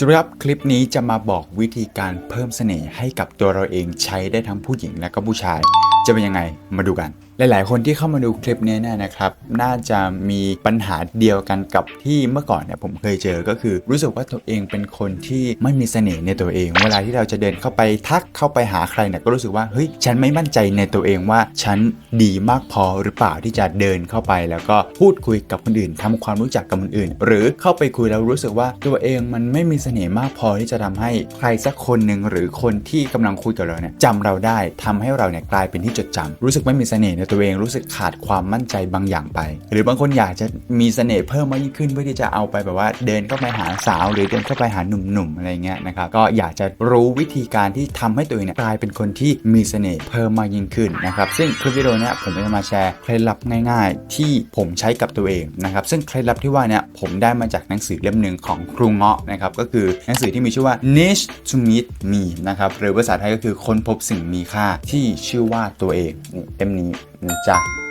สำหรับคลิปนี้จะมาบอกวิธีการเพิ่มเสน่ห์ให้กับตัวเราเองใช้ได้ทั้งผู้หญิงและก็ผู้ชาย จะเป็นยังไงมาดูกัน หลาย ๆ คนที่เข้ามาดูคลิปนี้เนี่ยนะครับ น่าจะมีปัญหาเดียวกันกับที่เมื่อก่อนเนี่ยผมเคยเจอก็คือ รู้สึกว่าตัวเองเป็นคนที่ไม่มีเสน่ห์ในตัวเอง เวลาที่เราจะเดินเข้าไปทักเข้าไปหาใครเนี่ยก็รู้สึกว่าเฮ้ยฉันไม่มั่นใจในตัวเองว่าฉันดีมากพอหรือเปล่าที่จะเดินเข้าไป แล้วก็พูดคุยกับคนอื่นทำความรู้จักกับคนอื่น หรือเข้าไปคุยแล้วรู้สึกว่าตัวเองมันไม่มีเสน่ห์มากพอที่จะทำให้ใครสักคนหนึ่งหรือคนที่กำลังคุยกับเราเนี่ยจำเราได้ทำให้เราเนี่ยกลายเป็นที่จดจำรู้สึกไม่มีเสน่ห์ในตัวเองรู้สึกขาดความมั่นใจบางอย่างไป หรือบางคนอยากจะมีเสน่ห์เพิ่มมากยิ่งขึ้น เพื่อที่จะเอาไปแบบว่าเดินเข้าไปหาสาว หรือเดินเข้าไปหาหนุ่มๆอะไรเงี้ยนะครับก็อยากจะรู้วิธีการที่ทำให้ตัวเองเนี่ยกลายเป็นคนที่มีเสน่ห์เพิ่มมากยิ่งขึ้นนะครับซึ่งคลิปวิดีโอเนี้ยผมจะมาแชร์เคล็ดลับง่าย ๆ ที่ผมใช้กับตัวเองนะครับซึ่งเคล็ดลับที่ว่าเนี่ยผมได้มาจากหนังสือเล่มหนึ่งของครูเงาะนะครับก็คือหนังสือที่มีชื่อว่า niche to meet me นะครับหรือภาษาไทยก็คือค้นพบสิ่งมีค่าที่ชื่อว่าตัวเองเล่มนี้นะจ๊ะ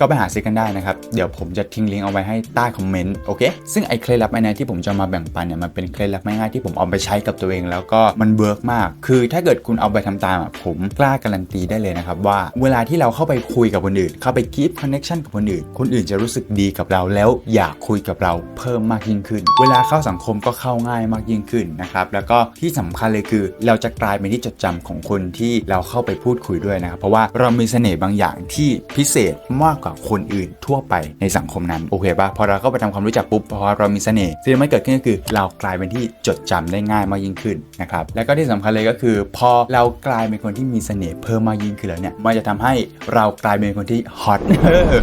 ก็ไปหาซื้อกันได้นะครับ เดี๋ยวผมจะทิ้งลิงก์เอาไว้ให้ใต้คอมเมนต์โอเค ซึ่งไอ้เคล็ดลับไอ้นี้ที่ผมจะมาแบ่งปันเนี่ยมันเป็นเคล็ดลับง่ายๆที่ผมเอาไปใช้กับตัวเอง แล้วก็มันเวิร์กมาก คือถ้าเกิดคุณเอาไปทำตามอะผมกล้าการันตีได้เลยนะครับว่าเวลาที่เราเข้าไปคุยกับคนอื่น เข้าไปคีปคอนเน c ชันกับคนอื่น คนอื่นจะรู้สึกดีกับเราแล้วอยากคุยกับเราเพิ่มมากยิ่งขึ้น เวลาเข้าสังคมก็เข้าง่ายมากยิ่งขึ้นนะครับแล้วก็ที่สำคัญเลยคือ เราจะกลายเป็นที่จดจำของคนที่เราเข้าไปพูดคุยด้วยนะครับเพราะว่าเรามีเสน่ห์บางอย่างที่พิเศษมากว่าคนอื่นทั่วไปในสังคมนั้นโอเคปะพอเราเข้าไปทำความรู้จักปุ๊บพอเรามีเสน่ห์สิ่งที่มันเกิดขึ้นก็คือ เรากลายเป็นที่จดจำได้ง่ายมากยิ่งขึ้นนะครับแล้วก็ที่สำคัญเลยก็คือ พอเรากลายเป็นคนที่มีเสน่ห์เพิ่มมากยิ่งขึ้นแล้วเนี่ยมันจะทำให้เรากลายเป็นคนที่ฮอต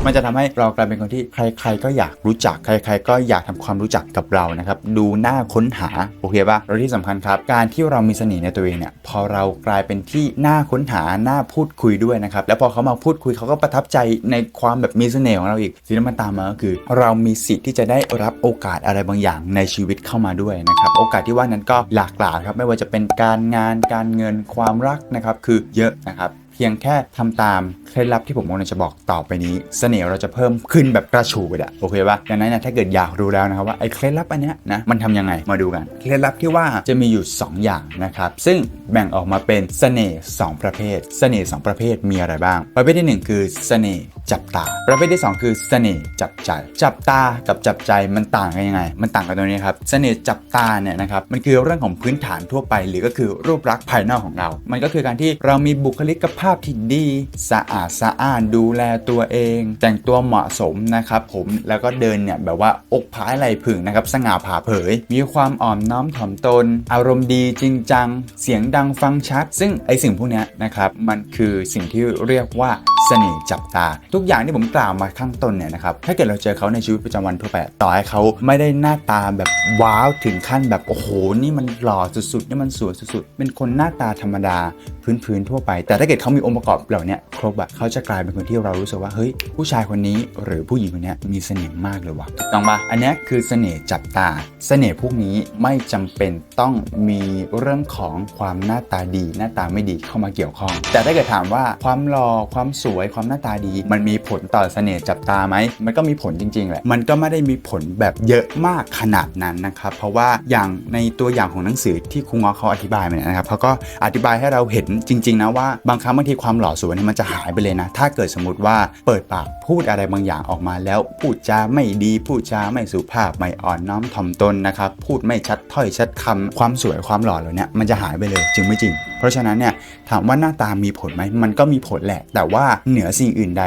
มันจะทำให้เรากลายเป็นคนที่ใคร ๆ ก็อยากรู้จักใคร ๆ ก็อยากทำความรู้จักกับเรานะครับดูหน้าค้นหาโอเคปะแล้วที่สำคัญครับ การที่เรามีเสน่ห์ในตัวเองเนี่ยพอเรากลายเป็นที่หน่าค้นหาหน่าพูดคุยด้วยนะครับแล้วพอเขามาพูดคุยเขาก็ประทับใจในความแบบมีเสน่ห์ของเราอีกสิ่งที่มันตามมาก็คือ เรามีสิทธิ์ที่จะได้รับโอกาสอะไรบางอย่างในชีวิตเข้ามาด้วยนะครับโอกาสที่ว่านั้นก็หลากหลายครับไม่ว่าจะเป็นการงานการเงินความรักนะครับคือเยอะนะครับ เพียงแค่ทำตามเคล็ดลับที่ผมกำลังจะบอกต่อไปนี้ เสน่ห์เราจะเพิ่มขึ้นแบบกระชูดอะโอเคปะดังนั้นนะถ้าเกิดอยากรู้แล้วนะครับว่าไอ้เคล็ดลับอันเนี้ยนะมันทำยังไงมาดูกัน เคล็ดลับที่ว่าจะมีอยู่ 2 อย่างนะครับ ซึ่งแบ่งออกมาเป็นเสน่ห์2ประเภท เสน่ห์2ประเภทมีอะไรบ้าง ประเภทที่ 1 คือเสน่ห์จับตา ประเภทที่ 2 คือเสน่ห์จับใจ จับตากับจับใจมันต่างกันยังไง มันต่างกันตรงนี้ครับ เสน่ห์จับตาเนี่ยนะครับมันคือเรื่องของพื้นฐานทั่วไป หรือก็คือรูปลักษณ์ภายนอกของเรา มันก็คือการที่เรามีบุคลิกภาพที่ดี สะอาดสะอ้านดูแลตัวเอง แต่งตัวเหมาะสมนะครับผมแล้วก็เดินเนี่ยแบบว่าอกผายไหลผึ่งนะครับสง่าผ่าเผย มีความอ่อนน้อมถ่อมตน อารมณ์ดีจริงจัง เสียงดังฟังชัด ซึ่งไอสิ่งพวกนี้นะครับมันคือสิ่งที่เรียกว่า สน่ห์จับตา ทุกอย่างที่ผมกล่าวมาข้างต้นเนี่ยนะครับถ้าเกิดเราเจอเขาในชีวิตประจำวันทั่วไปต่อให้เขาไม่ได้หน้าตาแบบว้าวถึงขั้นแบบโอ้โหนี่มันหล่อสุดๆนี่มันสวยสุดๆเป็นคนหน้าตาธรรมดาพื้นๆทั่วไป แต่ถ้าเกิดเขามีองค์ประกอบเหล่านี้ครบอะเขาจะกลายเป็นคนที่เรารู้สึกว่าเฮ้ยผู้ชายคนนี้หรือผู้หญิงคนนี้มีเสน่ห์มากเลยว่ะถูกต้องปะอันนี้คือเสน่ห์จับตา เสน่ห์พวกนี้ไม่จำเป็นต้องมีเรื่องของความหน้าตาดี หน้าตาไม่ดีเข้ามาเกี่ยวข้อง แต่ถ้าเกิดถามว่าความหล่อความสวยวยความหน้าตาดี มันมีผลต่อเสน่ห์จับตาไหมมันก็มีผลจริงๆแหละมันก็ไม่ได้มีผลแบบเยอะมากขนาดนั้นนะครับ เพราะว่าอย่างในตัวอย่างของหนังสือที่ครูงอเขาอธิบายมาเนี่ยนะครับเขาก็อธิบายให้เราเห็นจริง ๆ นะว่าบางครั้งบางทีความหล่อสวยเนี่ยมันจะหายไปเลยนะ ถ้าเกิดสมมติว่าเปิดปากพูดอะไรบางอย่างออกมาแล้วพูดจาไม่ดีพูดจาไม่สุภาพไม่อ่อนน้อมถ่อมตนนะครับพูดไม่ชัดถ้อยชัดคำความสวยความหล่อเหล่านี้มันจะหายไปเลยจริงไม่จริง ราะฉะนั้นเนี่ยถามว่าหน้าตามีผลไหมมันก็มีผลแหละ แต่ว่าเหนือสิ่งอื่นใด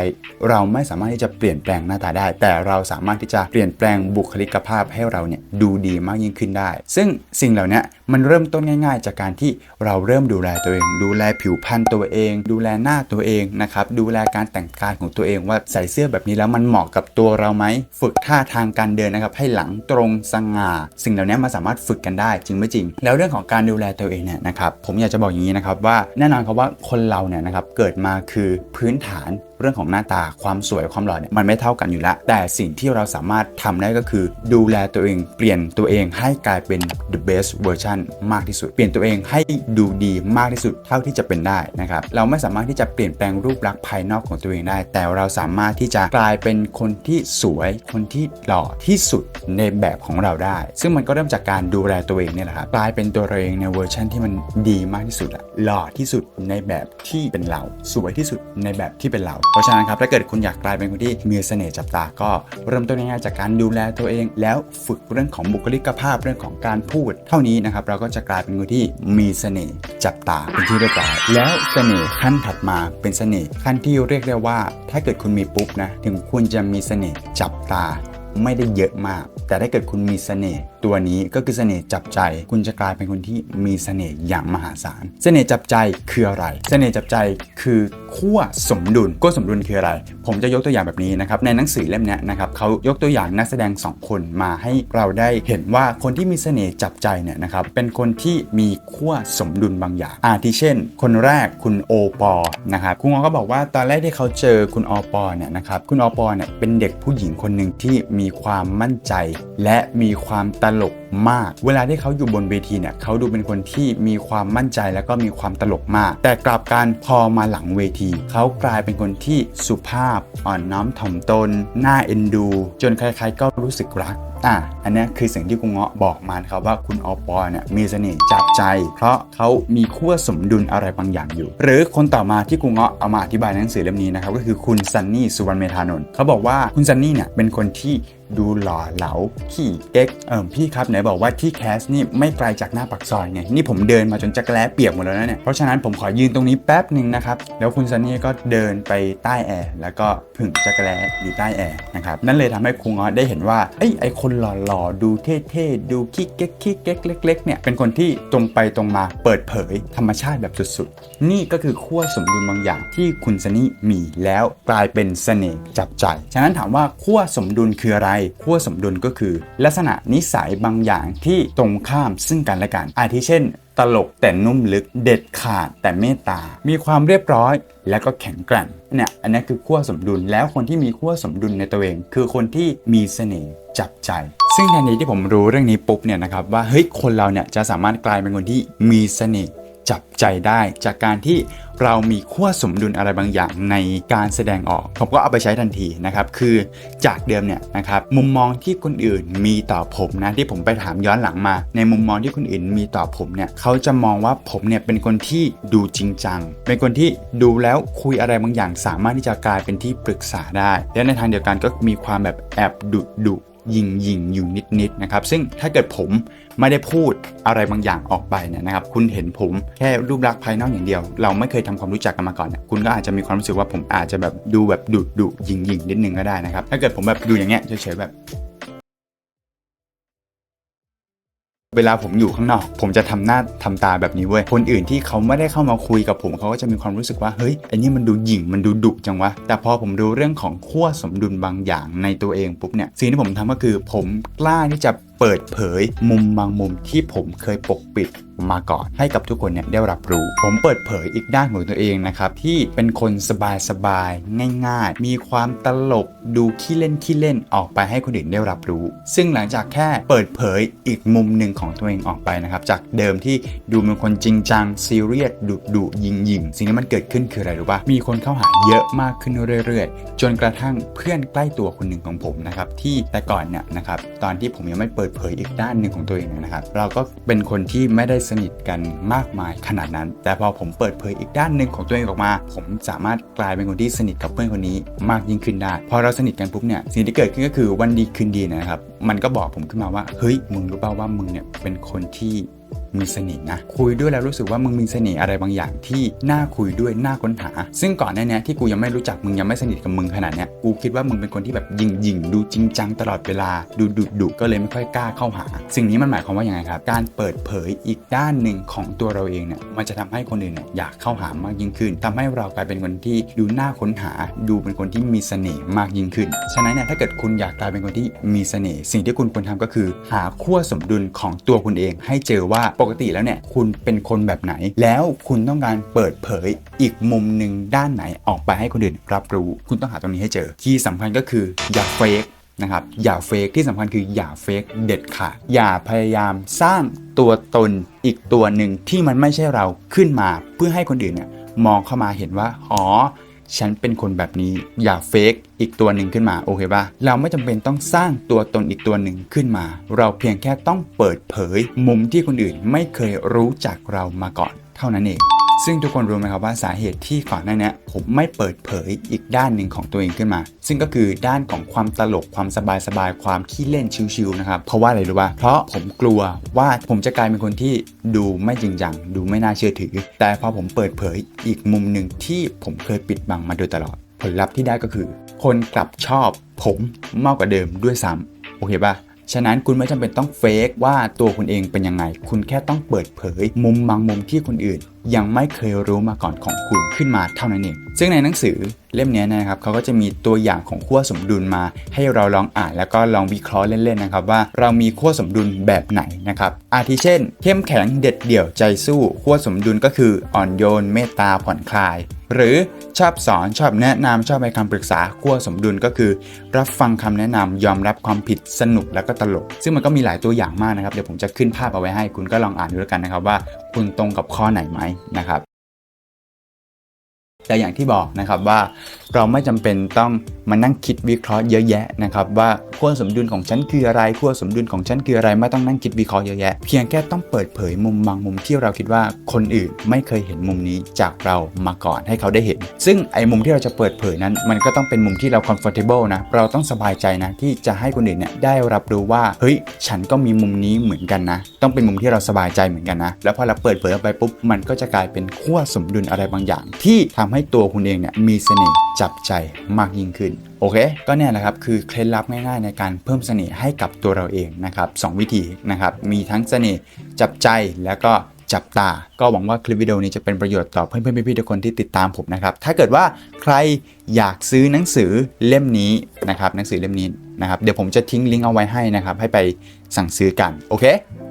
เราไม่สามารถที่จะเปลี่ยนแปลงหน้าตาได้ แต่เราสามารถที่จะเปลี่ยนแปลงบุคลิกภาพให้เราเนี่ยดูดีมากยิ่งขึ้นได้ ซึ่งสิ่งเหล่านี้มันเริ่มต้นง่าย ๆ จากการที่เราเริ่มดูแลตัวเอง ดูแลผิวพรรณตัวเอง ดูแลหน้าตัวเองนะครับดูแลการแต่งกายของตัวเองว่าใส่เสื้อแบบนี้แล้วมันเหมาะกับตัวเราไหมฝึกท่าทางการเดินนะครับให้หลังตรงสง่า สิ่งเหล่านี้มันสามารถฝึกกันได้จริงไม่จริง แล้วเรื่องของการดูแลตัวเองเนี่ยนะครับผมอยากจะบอกอย่างนี้นะครับว่าแน่นอนครับว่าคนเราเนี่ยนะครับเกิดมาคือพื้นฐานเรื่องของหน้าตาความสวยความหล่อเนี่ยมันไม่เท่ากันอยู่แล้ว แต่สิ่งที่เราสามารถทำได้ก็คือ ดูแลตัวเองเปลี่ยนตัวเองให้กลายเป็น the best version มากที่สุด เปลี่ยนตัวเองให้ดูดีมากที่สุดเท่าที่จะเป็นได้นะครับเราไม่สามารถที่จะเปลี่ยนแปลงรูปลักษณ์ภายนอกของตัวเองได้ แต่เราสามารถที่จะกลายเป็นคนที่สวยคนที่หล่อที่สุดในแบบของเราได้ ซึ่งมันก็เริ่มจากการดูแลตัวเองเนี่ยแหละครับกลายเป็นตัวเราเองในเวอร์ชันที่มันดีมากที่สุดอะหล่อที่สุดในแบบที่เป็นเรา สวยที่สุดในแบบที่เป็นเราเพราะฉะนั้นครับถ้าเกิดคุณอยากกลายเป็นคนที่มีเสน่ห์จับตาก็เริ่มต้นง่ายๆจากการดูแลตัวเอง แล้วฝึกเรื่องของบุคลิกภาพเรื่องของการพูด เท่านี้นะครับเราก็จะกลายเป็นคนที่มีเสน่ห์จับตาเป็นที่เรียบร้อยแล้วเสน่ห์ขั้นถัดมาเป็นเสน่ห์ขั้นที่เรียกได้ว่า ถ้าเกิดคุณมีปุ๊บนะถึงคุณจะมีเสน่ห์จับตาไม่ได้เยอะมาก แต่ถ้าเกิดคุณมีเสน่ห์ตัวนี้ก็คือเสน่ห์จับใจ คุณจะกลายเป็นคนที่มีเสน่ห์อย่างมหาศาล เสน่ห์จับใจคืออะไร เสน่ห์จับใจคือขั้วสมดุลขั้วสมดุลคืออะไร ผมจะยกตัวอย่างแบบนี้นะครับ ในหนังสือเล่มนี้นะครับเขายกตัวอย่างนักแสดง 2 คนมาให้เราได้เห็นว่าคนที่มีเสน่ห์จับใจเนี่ยนะครับเป็นคนที่มีขั้วสมดุลบางอย่าง อาทิเช่น คนแรกคุณโอปอนะครับคุณงอก็บอกว่าตอนแรกที่เขาเจอคุณอปอเนี่ยนะครับคุณอปอเนี่ยเป็นเด็กผู้หญิงคนหนึ่งที่มีความมั่นใจ และมีความตลกมาก เวลาที่เขาอยู่บนเวทีเนี่ยเขาดูเป็นคนที่มีความมั่นใจแล้วก็มีความตลกมาก แต่กลับการพอมาหลังเวที เขากลายเป็นคนที่สุภาพอ่อนน้อมถ่อมตนน่าเอ็นดู จนใครๆก็รู้สึกรักอะอันนี้คือสิ่งที่คุณเงาะบอกมาครับว่าคุณอปอเนี่ยมีเสน่ห์จับใจ เพราะเขามีขั้วสมดุลอะไรบางอย่างอยู่ หรือคนต่อมาที่คุณเงาะเอามาอธิบายในหนังสือเล่มนี้นะครับก็คือคุณซันนี่สุวรรณเมธานนท์เขาบอกว่าคุณซันนี่เนี่ยเป็นคนที่ ดูหล่อเหลาขี้เก๊กเออพี่ครับไหนบอกว่าที่แคสนี่ไม่ไกลจากหน้าปากซอยไง นี่ผมเดินมาจนจักรแล้เปียกหมดแล้วนะเนี่ย เพราะฉะนั้นผมขอยืนตรงนี้แป๊บหนึ่งนะครับ แล้วคุณซันนี่ก็เดินไปใต้แอร์แล้วก็ผึ่งจักรแล้อยู่ใต้แอร์นะครับ นั่นเลยทำให้ครูเงาะได้เห็นว่าไอ้ไอคนหล่อๆดูเท่ๆดูขี้เก๊กขี้เก๊กเล็กๆเนี่ยเป็นคนที่ตรงไปตรงมาเปิดเผยธรรมชาติแบบสุดๆ นี่ก็คือขั้วสมดุลบางอย่างที่คุณซันนี่มีแล้วกลายเป็นเสน่ห์จับใจ ฉะนั้นถามว่าขั้วสมดุลคืออะไรขั้วสมดุลก็คือ ลักษณะนิสัยบางอย่างที่ตรงข้ามซึ่งกันและกันอาทิเช่น ตลกแต่นุ่มลึกเด็ดขาดแต่เมตตา มีความเรียบร้อย และก็แข็งแกร่งเนี่ยอันนี้คือขั้วสมดุลแล้วคนที่มีขั้วสมดุลในตัวเอง คือคนที่มีเสน่ห์จับใจ ซึ่งทันทีที่ผมรู้เรื่องนี้ปุ๊บเนี่ยนะครับว่าเฮ้ยคนเราเนี่ยจะสามารถกลายเป็นคนที่มีเสน่ห์ จับใจได้จากการที่เรามีขั้วสมดุลอะไรบางอย่างในการแสดงออก ผมก็เอาไปใช้ทันทีนะครับคือจากเดิมเนี่ยนะครับมุมมองที่คนอื่นมีต่อผมนะที่ผมไปถามย้อนหลังมา ในมุมมองที่คนอื่นมีต่อผมเนี่ยเขาจะมองว่าผมเนี่ยเป็นคนที่ดูจริงจัง เป็นคนที่ดูแล้วคุยอะไรบางอย่าง สามารถที่จะกลายเป็นที่ปรึกษาได้ และในทางเดียวกันก็มีความแบบแอบดุดุ ยิงยิงอยู่นิดๆนะครับซึ่งถ้าเกิดผมไม่ได้พูดอะไรบางอย่างออกไปเนี่ยนะครับ คุณเห็นผมแค่รูปลักษณ์ภายนอกอย่างเดียว เราไม่เคยทำความรู้จักกันมาก่อนเนี่ยคุณก็อาจจะมีความรู้สึกว่าผมอาจจะแบบดูแบบดุดุยิงยิงนิดนึงก็ได้นะครับ ถ้าเกิดผมแบบดูอย่างเงี้ยเฉยๆแบบ เวลาผมอยู่ข้างนอก ผมจะทำหน้าทำตาแบบนี้เว้ยคนอื่นที่เขาไม่ได้เข้ามาคุยกับผมเขาก็จะมีความรู้สึกว่าเฮ้ยไอ้นี่มันดูหยิ่งมันดูดุจังวะแต่พอผมดูเรื่องของขั้วสมดุลบางอย่างในตัวเองปุ๊บเนี่ยสิ่งที่ผมทำก็คือผมกล้าที่จะเปิดเผยมุมบางมุมที่ผมเคยปกปิดมาก่อนให้กับทุกคนเนี่ยได้รับรู้ ผมเปิดเผยอีกด้านของตัวเองนะครับ ที่เป็นคนสบายๆง่าย ๆ มีความตลกดูขี้เล่นขี้เล่นออกไปให้คนอื่นได้รับรู้ ซึ่งหลังจากแค่เปิดเผยอีกมุมหนึ่งของตัวเองออกไปนะครับ จากเดิมที่ดูเป็นคนจริงจังซีเรียสดุดุยิงยิงสิ่งที่มันเกิดขึ้นคืออะไรรู้ป่ะมีคนเข้าหาเยอะมากขึ้นเรื่อยๆ จนกระทั่งเพื่อนใกล้ตัวคนหนึ่งของผมนะครับที่แต่ก่อนเนี่ยนะครับตอนที่ผมยังไม่เปิดเผยอีกด้านหนึ่งของตัวเองนะครับ เราก็เป็นคนที่ไม่ได้สนิทกันมากมายขนาดนั้น แต่พอผมเปิดเผยอีกด้านหนึ่งของตัวเองออกมา ผมสามารถกลายเป็นคนที่สนิทกับเพื่อนคนนี้มากยิ่งขึ้นได้ พอเราสนิทกันปุ๊บเนี่ยสิ่งที่เกิดขึ้นก็คือวันดีคืนดีนะครับ มันก็บอกผมขึ้นมาว่าเฮ้ยมึงรู้เปล่าว่ามึงเนี่ยเป็นคนที่ มีเสน่ห์นะ คุยด้วยแล้วรู้สึกว่ามึงมีเสน่ห์อะไรบางอย่างที่น่าคุยด้วยน่าค้นหา ซึ่งก่อนหน้านี้ที่กูยังไม่รู้จักมึงยังไม่สนิทกับมึงขนาดเนี้ยกูคิดว่ามึงเป็นคนที่แบบยิงยิงดูจริงจังตลอดเวลาดูดุดุก็เลยไม่ค่อยกล้าเข้าหา สิ่งนี้มันหมายความว่าอยังไงครับ การเปิดเผยอีกด้านหนึ่งของตัวเราเองเนี่ยมันจะทำให้คนอื่นเนี่ยอยากเข้าหามากยิ่งขึ้นทำให้เรากลายเป็นคนที่ดูน่าค้นหา ดูเป็นคนที่มีเสน่ห์มากยิ่งขึ้นฉะนั้นเนี่ยถ้าเกิดคุณอยากกลายเป็นคนที่มีเสน่ห์สิ่งที่คุณควรทำก็คือ หาขั้วสมดุลของตัวคุณเองให้เจอว่าปกติแล้วเนี่ยคุณเป็นคนแบบไหน แล้วคุณต้องการเปิดเผยอีกมุมหนึ่งด้านไหนออกไปให้คนอื่นรับรู้ คุณต้องหาตรงนี้ให้เจอ ที่สำคัญก็คืออย่าเฟกนะครับอย่าเฟกที่สำคัญคืออย่าเฟกเด็ดขาดอย่าพยายามสร้างตัวตนอีกตัวหนึ่งที่มันไม่ใช่เราขึ้นมาเพื่อให้คนอื่นเนี่ยมองเข้ามาเห็นว่า อ๋อ ฉันเป็นคนแบบนี้อย่าเฟกอีกตัวหนึ่งขึ้นมาโอเคปะเราไม่จำเป็นต้องสร้างตัวตนอีกตัวหนึ่งขึ้นมา เราเพียงแค่ต้องเปิดเผยมุมที่คนอื่นไม่เคยรู้จักเรามาก่อน เท่านั้นเอง ซึ่งทุกคนรู้ไหมครับว่าสาเหตุที่ก่อนหน้านี้ผมไม่เปิดเผยอีกด้านหนึ่งของตัวเองขึ้นมา ซึ่งก็คือด้านของความตลกความสบายๆความขี้เล่นชิวๆนะครับเพราะว่าอะไรรู้ป่ะเพราะผมกลัวว่าผมจะกลายเป็นคนที่ดูไม่จริงจังดูไม่น่าเชื่อถือ แต่พอผมเปิดเผยอีกมุมหนึ่งที่ผมเคยปิดบังมาโดยตลอด ผลลัพธ์ที่ได้ก็คือ คนกลับชอบผมมากกว่าเดิมด้วยซ้ำโอเคป่ะ ฉะนั้นคุณไม่จำเป็นต้องเฟกว่าตัวคุณเองเป็นยังไง คุณแค่ต้องเปิดเผย มุมบางมุมที่คนอื่น ยังไม่เคยรู้มาก่อนของคุณขึ้นมาเท่านั้นเอง ซึ่งในหนังสือ เล่มนี้นะครับเขาก็จะมีตัวอย่างของขั้วสมดุลมา ให้เราลองอ่านแล้วก็ลองวิเคราะห์เล่นๆนะครับว่าเรามีขั้วสมดุลแบบไหนนะครับอาทิเช่น เข้มแข็งเด็ดเดี่ยวใจสู้ขั้วสมดุลก็คืออ่อนโยนเมตตาผ่อนคลาย หรือชอบสอนชอบแนะนำชอบให้คำปรึกษาขั้วสมดุลก็คือ รับฟังคำแนะนำยอมรับความผิดสนุกแล้วก็ตลก ซึ่งมันก็มีหลายตัวอย่างมากนะครับเดี๋ยวผมจะขึ้นภาพเอาไว้ให้คุณก็ลองอ่านดูแล้วกันนะครับว่า คุณตรงกับข้อไหนไหมนะครับ แต่อย่างที่บอกนะครับว่าเราไม่จำเป็นต้องมานั่งคิดวิเคราะห์เยอะแยะนะครับว่าขั้วสมดุลของฉันคืออะไรขั้วสมดุลของฉันคืออะไรไม่ต้องนั่งคิดวิเคราะห์เยอะแยะ เพียงแค่ต้องเปิดเผยมุมบางมุมที่เราคิดว่าคนอื่นไม่เคยเห็นมุมนี้จากเรามาก่อนให้เขาได้เห็น ซึ่งไอ้มุมที่เราจะเปิดเผยนั้น มันก็ต้องเป็นมุมที่เรา comfortable นะเราต้องสบายใจนะที่จะให้คนอื่นเนี่ยได้รับรู้ว่าเฮ้ยฉันก็มีมุมนี้เหมือนกันนะ ต้องเป็นมุมที่เราสบายใจเหมือนกันนะแล้วพอเราเปิดเผยออกไปปุ๊บมันก็จะกลายเป็นขั้วสมดุลอะไรบางอย่าง ที่ทำใให้ตัวคุณเองเนี่ยมีเสน่ห์จับใจมากยิ่งขึ้น โอเค ก็เนี่ยแหละครับคือเคล็ดลับง่ายๆในการเพิ่มเสน่ห์ให้กับตัวเราเองนะครับสองวิธีนะครับมีทั้งเสน่ห์จับใจแล้วก็จับตา ก็หวังว่าคลิปวิดีโอนี้จะเป็นประโยชน์ต่อเพื่อนๆพี่ๆทุกคนที่ติดตามผมนะครับ ถ้าเกิดว่าใครอยากซื้อหนังสือเล่มนี้นะครับ หนังสือเล่มนี้นะครับ เดี๋ยวผมจะทิ้งลิงก์เอาไว้ให้นะครับ ให้ไปสั่งซื้อกัน โอเค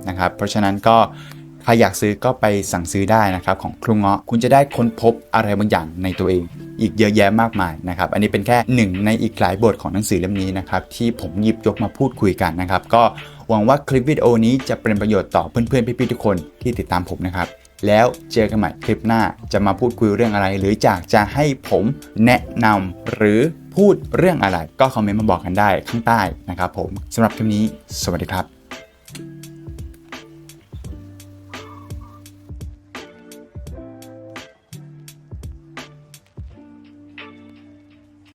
นะครับ เพราะฉะนั้นก็ ใครอยากซื้อก็ไปสั่งซื้อได้นะครับของครูเงาะคุณจะได้ค้นพบอะไรบางอย่างในตัวเอง อีกเยอะแยะมากมายนะครับอันนี้เป็นแค่หนึ่งในอีกหลายบทของหนังสือเล่มนี้นะครับที่ผมหยิบยกมาพูดคุยกันนะครับก็หวังว่าคลิปวิดีโอนี้จะเป็นประโยชน์ต่อเพื่อนๆพี่ๆทุกคนที่ติดตามผมนะครับแล้วเจอกันใหม่คลิปหน้าจะมาพูดคุยเรื่องอะไร หรืออยากจะให้ผมแนะนำหรือพูดเรื่องอะไร ก็คอมเมนต์มาบอกกันได้ข้างใต้นะครับผมสำหรับคลิปนี้ สวัสดีครับ